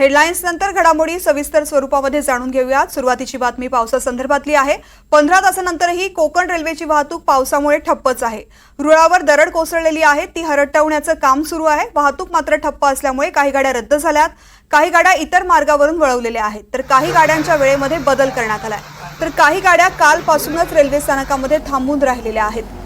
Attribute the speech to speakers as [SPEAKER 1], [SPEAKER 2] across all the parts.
[SPEAKER 1] Headlines नंतर घडामोडी सविस्तर स्वरूपामध्ये जाणून घेऊयात. सुरुवातीची बातमी पावसासंदर्भातली आहे. पंधरा तासानंतरही कोकण रेल्वेची वाहतूक पावसामुळे ठप्पच आहे. रुळावर दरड कोसळलेली आहे. ती हरटवण्याचं काम सुरू आहे. वाहतूक मात्र ठप्प असल्यामुळे काही गाड्या रद्द झाल्यात. काही गाड्या इतर मार्गावरून वळवलेल्या आहेत. तर काही गाड्यांच्या वेळेमध्ये बदल करण्यात आलाय. तर काही गाड्या कालपासूनच रेल्वे स्थानकामध्ये थांबून राहिलेल्या आहेत.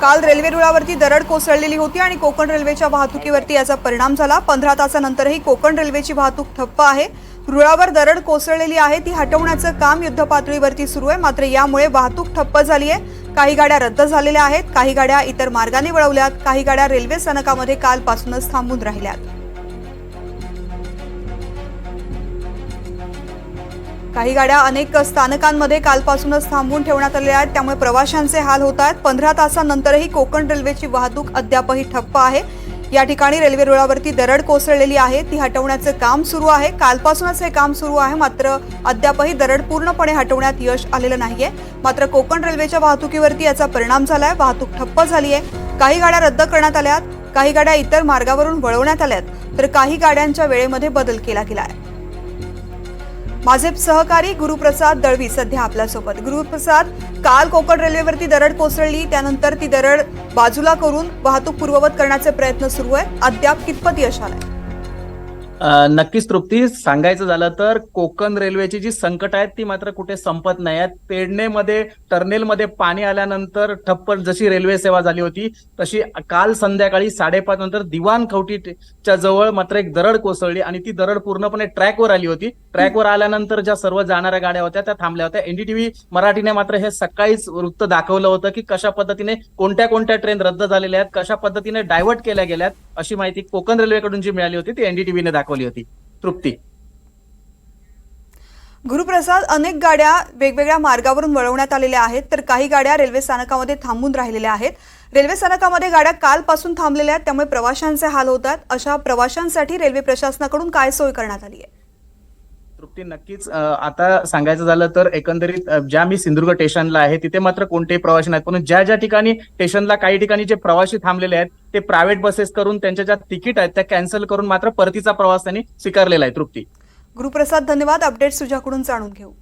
[SPEAKER 1] काल रेल्वे रुळावरती दरड कोसळलेली होती आणि कोकण रेल्वेच्या वाहतुकीवरती याचा परिणाम झाला. पंधरा तासानंतरही कोकण रेल्वेची वाहतूक ठप्प आहे. रुळावर दरड कोसळलेली आहे. ती हटवण्याचं काम युद्धपातळीवरती सुरू आहे. मात्र यामुळे वाहतूक ठप्प झाली आहे. काही गाड्या रद्द झालेल्या आहेत. काही गाड्या इतर मार्गाने वळवल्यात. काही गाड्या रेल्वे स्थानकामध्ये कालपासूनच थांबून राहिल्यात. काही गाड्या अनेक स्थानकांमध्ये कालपासूनच थांबवून ठेवण्यात आलेल्या आहेत. त्यामुळे प्रवाशांचे हाल होत आहेत. पंधरा तासानंतरही कोकण रेल्वेची वाहतूक अद्यापही ठप्प आहे. या ठिकाणी रेल्वे रुळावरती दरड कोसळलेली आहे. ती हटवण्याचं काम सुरू आहे. कालपासूनच हे काम सुरू आहे. मात्र अद्यापही दरड पूर्णपणे हटवण्यात यश आलेलं नाहीये. मात्र कोकण रेल्वेच्या वाहतुकीवरती याचा परिणाम झालाय. वाहतूक ठप्प झाली आहे. काही गाड्या रद्द करण्यात आल्यात. काही गाड्या इतर मार्गावरून वळवण्यात आल्यात. तर काही गाड्यांच्या वेळेमध्ये बदल केला गेला आहे माझे सहकारी गुरुप्रसाद दळवी सध्या आपल्यासोबत. गुरुप्रसाद काल कोकण रेल्वेवरती दरड कोसळली त्यानंतर ती दरड बाजूला करून वाहतूक पूर्ववत करण्याचे प्रयत्न सुरू आहेत अद्याप कितपत यश आलंय?
[SPEAKER 2] नक्कीच तृप्ती. सांगायचं झालं तर कोकण रेल्वेची जी संकट आहेत ती मात्र कुठे संपत नाही आहेत. पेडणेमध्ये टर्नेलमध्ये पाणी आल्यानंतर ठप्प जशी रेल्वे सेवा झाली होती तशी काल संध्याकाळी साडेपाच नंतर दिवाण खवटीच्या जवळ मात्र एक दरड कोसळली आणि ती दरड पूर्णपणे ट्रॅकवर आली होती. ट्रॅकवर आल्यानंतर ज्या सर्व जाणाऱ्या गाड्या होत्या त्या थांबल्या होत्या. एनडीटीव्ही मराठीने मात्र हे सकाळीच वृत्त दाखवलं होतं की कशा पद्धतीने कोणत्या कोणत्या ट्रेन रद्द झालेल्या आहेत कशा पद्धतीने डायव्हर्ट केल्या गेल्यात. अशी माहिती कोकण रेल्वेकडून जी मिळाली होती ती एनडीटीव्हीने दाखवली होती. तृप्ती.
[SPEAKER 1] गुरुप्रसाद अनेक गाड्या वेगवेगळ्या मार्गावरून वळवण्यात आलेल्या आहेत तर काही गाड्या रेल्वे स्थानकामध्ये थांबून राहिलेल्या आहेत. रेल्वे स्थानकामध्ये गाड्या कालपासून थांबलेल्या आहेत त्यामुळे प्रवाशांचे हाल होतात अशा प्रवाशांसाठी रेल्वे प्रशासनाकडून काय सोय करण्यात आली आहे?
[SPEAKER 2] तृप्ती नक्कीच. आता सांगायचं झालं तर एकंदरीत ज्या मी सिंधुदुर्ग स्टेशनला आहे तिथे मात्र कोणतेही प्रवासी नाहीत. पण ज्या ज्या ठिकाणी स्टेशनला काही ठिकाणी जे प्रवासी थांबलेले आहेत ते प्रायव्हेट बसेस करून त्यांच्या ज्या तिकीट आहेत त्या कॅन्सल करून मात्र परतीचा प्रवास त्यांनी स्वीकारलेला आहे तृप्ती.
[SPEAKER 1] गुरुप्रसाद धन्यवाद. अपडेट तुझ्याकडून जाणून घेऊ.